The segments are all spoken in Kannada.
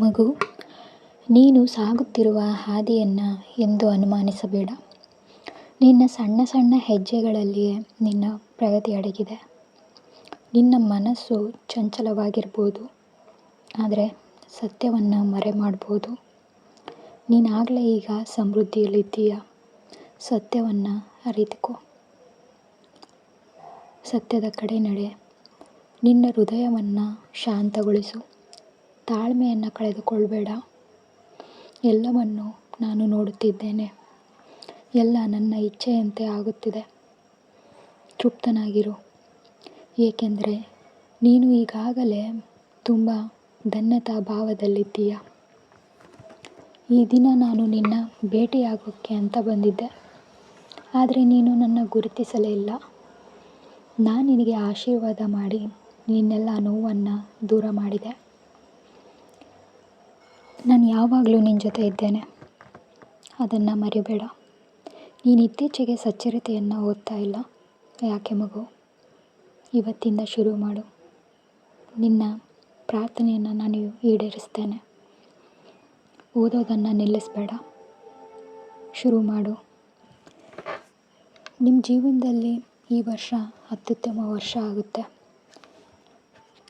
ಮಗು, ನೀನು ಸಾಗುತ್ತಿರುವ ಹಾದಿಯನ್ನು ಎಂದು ಅನುಮಾನಿಸಬೇಡ. ನಿನ್ನ ಸಣ್ಣ ಸಣ್ಣ ಹೆಜ್ಜೆಗಳಲ್ಲಿಯೇ ನಿನ್ನ ಪ್ರಗತಿ ಅಡಗಿದೆ. ನಿನ್ನ ಮನಸ್ಸು ಚಂಚಲವಾಗಿರ್ಬೋದು, ಆದರೆ ಸತ್ಯವನ್ನು ಮರೆ ಮಾಡ್ಬೋದು ನೀನಾಗಲೇ ಈಗ ಸಮೃದ್ಧಿಯಲ್ಲಿದ್ದೀಯ? ಸತ್ಯವನ್ನು ಅರಿತುಕೋ. ಸತ್ಯದ ಕಡೆ ನಡೆ ನಿನ್ನ ಹೃದಯವನ್ನು ಶಾಂತಗೊಳಿಸು. ತಾಳ್ಮೆಯನ್ನು ಕಳೆದುಕೊಳ್ಬೇಡ. ಎಲ್ಲವನ್ನು ನಾನು ನೋಡುತ್ತಿದ್ದೇನೆ. ಎಲ್ಲ ನನ್ನ ಇಚ್ಛೆಯಂತೆ ಆಗುತ್ತಿದೆ. ತೃಪ್ತನಾಗಿರು. ಏಕೆಂದರೆ ನೀನು ಈಗಾಗಲೇ ತುಂಬ ಧನ್ಯತಾ ಭಾವದಲ್ಲಿದ್ದೀಯ ಈ ದಿನ ನಾನು ನಿನ್ನ ಭೇಟಿಯಾಗೋಕ್ಕೆ ಅಂತ ಬಂದಿದ್ದೆ. ಆದರೆ ನೀನು ನನ್ನ ಗುರುತಿಸಲೇ ಇಲ್ಲ. ನಾನು ನಿನಗೆ ಆಶೀರ್ವಾದ ಮಾಡಿ ನಿನ್ನೆಲ್ಲ ನೋವನ್ನು ದೂರ ಮಾಡಿದೆ. ನಾನು ಯಾವಾಗಲೂ ನಿನ್ನ ಜೊತೆ ಇದ್ದೇನೆ. ಅದನ್ನು ಮರಿಬೇಡ. ನೀನು ಇತ್ತೀಚೆಗೆ ಸಚ್ಚರಿತೆಯನ್ನು ಓದ್ತಾ ಇಲ್ಲ. ಯಾಕೆ ಮಗು? ಇವತ್ತಿಂದ ಶುರು ಮಾಡು. ನಿನ್ನ ಪ್ರಾರ್ಥನೆಯನ್ನು ನಾನು ಈಡೇರಿಸ್ತೇನೆ. ಓದೋದನ್ನು ನಿಲ್ಲಿಸಬೇಡ. ಶುರು ಮಾಡು. ನಿಮ್ಮ ಜೀವನದಲ್ಲಿ ಈ ವರ್ಷ ಅತ್ಯುತ್ತಮ ವರ್ಷ ಆಗುತ್ತೆ.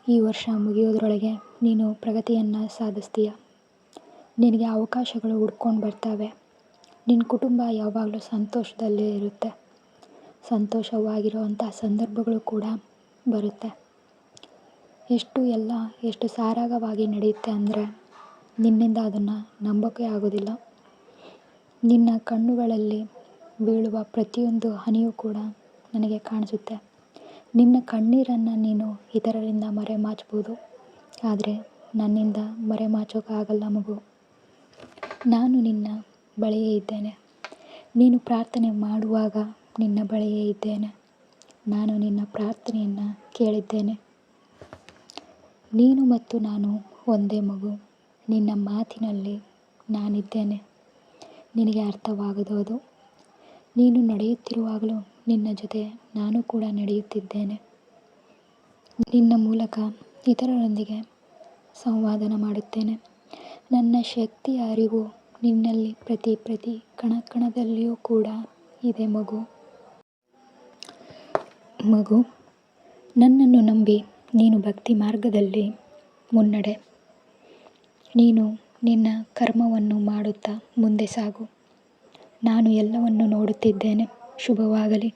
ಈ ವರ್ಷ ಮುಗಿಯೋದ್ರೊಳಗೆ ನೀನು ಪ್ರಗತಿಯನ್ನು ಸಾಧಿಸ್ತೀಯ. ನಿನಗೆ ಅವಕಾಶಗಳು ಹುಡ್ಕೊಂಡು ಬರ್ತವೆ. ನಿನ್ನ ಕುಟುಂಬ ಯಾವಾಗಲೂ ಸಂತೋಷದಲ್ಲೇ ಇರುತ್ತೆ. ಸಂತೋಷವಾಗಿರುವಂಥ ಸಂದರ್ಭಗಳು ಕೂಡ ಬರುತ್ತೆ. ಎಷ್ಟು ಎಲ್ಲ, ಎಷ್ಟು ಸಾರಾಗವಾಗಿ ನಡೆಯುತ್ತೆ ಅಂದರೆ ನಿನ್ನಿಂದ ಅದನ್ನು ನಂಬೋಕೆ ಆಗೋದಿಲ್ಲ. ನಿನ್ನ ಕಣ್ಣುಗಳಲ್ಲಿ ಬೀಳುವ ಪ್ರತಿಯೊಂದು ಹನಿಯೂ ಕೂಡ ನನಗೆ ಕಾಣಿಸುತ್ತೆ. ನಿನ್ನ ಕಣ್ಣೀರನ್ನು ನೀನು ಇತರರಿಂದ ಮರೆಮಾಚ್ಬೋದು ಆದರೆ ನನ್ನಿಂದ ಮರೆಮಾಚೋಕ್ಕಾಗಲ್ಲ ಮಗು. ನಾನು ನಿನ್ನ ಬಳಿಯೇ ಇದ್ದೇನೆ. ನೀನು ಪ್ರಾರ್ಥನೆ ಮಾಡುವಾಗ ನಿನ್ನ ಬಳಿಯೇ ಇದ್ದೇನೆ. ನಾನು ನಿನ್ನ ಪ್ರಾರ್ಥನೆಯನ್ನು ಕೇಳಿದ್ದೇನೆ. ನೀನು ಮತ್ತು ನಾನು ಒಂದೇ ಮಗು. ನಿನ್ನ ಮಾತಿನಲ್ಲಿ ನಾನಿದ್ದೇನೆ. ನಿನಗೆ ಅರ್ಥವಾಗದು ಅದು ನೀನು ನಡೆಯುತ್ತಿರುವಾಗಲೂ ನಿನ್ನ ಜೊತೆ ನಾನು ಕೂಡ ನಡೆಯುತ್ತಿದ್ದೇನೆ. ನಿನ್ನ ಮೂಲಕ ಇತರರೊಂದಿಗೆ ಸಂವಾದನ ಮಾಡುತ್ತೇನೆ. ನನ್ನ ಶಕ್ತಿಯ ಅರಿವು ನಿನ್ನಲ್ಲಿ ಪ್ರತಿ ಪ್ರತಿ ಕಣ ಕಣದಲ್ಲಿಯೂ ಕೂಡ ಇದೆ ಮಗು. ಮಗು, ನನ್ನನ್ನು ನಂಬಿ ನೀನು ಭಕ್ತಿ ಮಾರ್ಗದಲ್ಲಿ ಮುನ್ನಡೆ. ನೀನು ನಿನ್ನ ಕರ್ಮವನ್ನು ಮಾಡುತ್ತಾ ಮುಂದೆ ಸಾಗು. ನಾನು ಎಲ್ಲವನ್ನು ನೋಡುತ್ತಿದ್ದೇನೆ. ಶುಭವಾಗಲಿ.